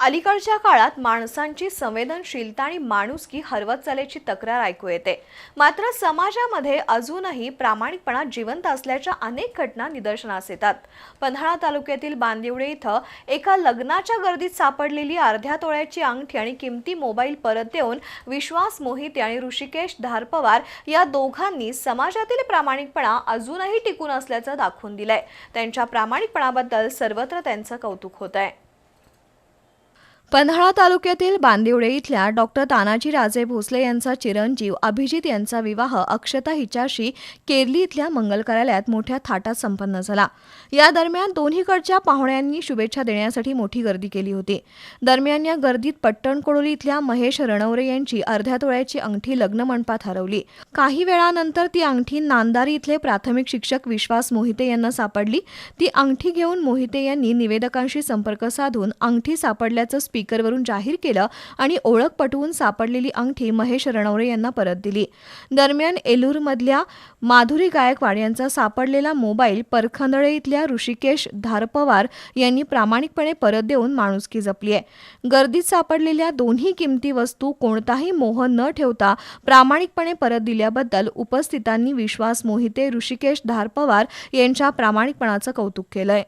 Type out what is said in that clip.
अलीकडच्या काळात माणसांची संवेदनशीलता आणि माणुसकी हरवत चालल्याची तक्रार ऐकू येते. मात्र समाजामध्ये अजूनही प्रामाणिकपणा जिवंत असल्याच्या अनेक घटना निदर्शनास येतात. पन्हाळा तालुक्यातील बांदिवडे इथं एका लग्नाच्या गर्दीत सापडलेली अर्ध्या तोळ्याची अंगठी आणि किमती मोबाईल परत देऊन विश्वास मोहिते आणि ऋषिकेश धारपवार या दोघांनी समाजातील प्रामाणिकपणा अजूनही टिकून असल्याचं दाखवून दिलंय. त्यांच्या प्रामाणिकपणाबद्दल सर्वत्र त्यांचं कौतुक होत आहे पन्हाळा तालुक्यातील बांदिवडे इथल्या डॉक्टर तानाजी राजे भोसले यांचा चिरंजीव अभिजित यांचा विवाह अक्षता हिच्याशी केरली इथल्या मंगल कार्यालयात मोठ्या थाटात संपन्न झाला. या दरम्यान दोन्हीकडच्या पाहुण्यांनी शुभेच्छा देण्यासाठी मोठी गर्दी केली होती. दरम्यान या गर्दीत पट्टणकोडोली इथल्या महेश रणवरे यांची अर्ध्या तोळ्याची अंगठी लग्न मंडपात हरवली. काही वेळानंतर ती अंगठी नांदारी इथले प्राथमिक शिक्षक विश्वास मोहिते यांना सापडली. ती अंगठी घेऊन मोहिते यांनी निवेदकांशी संपर्क साधून अंगठी सापडल्याचं स्पीकरवरून जाहीर केलं आणि ओळख पटवून सापडलेली अंगठी महेश रणवरे यांना परत दिली. दरम्यान एलूरमधल्या माधुरी गायकवाड यांचा सापडलेला मोबाईल परखंदळे इथल्या ऋषिकेश धारपवार यांनी प्रामाणिकपणे परत देऊन माणुसकी जपली आहे. गर्दीत सापडलेल्या दोन्ही किमती वस्तू कोणताही मोह न ठेवता प्रामाणिकपणे परत दिल्याबद्दल उपस्थितांनी विश्वास मोहिते ऋषिकेश धारपवार यांच्या प्रामाणिकपणाचं कौतुक केलंय.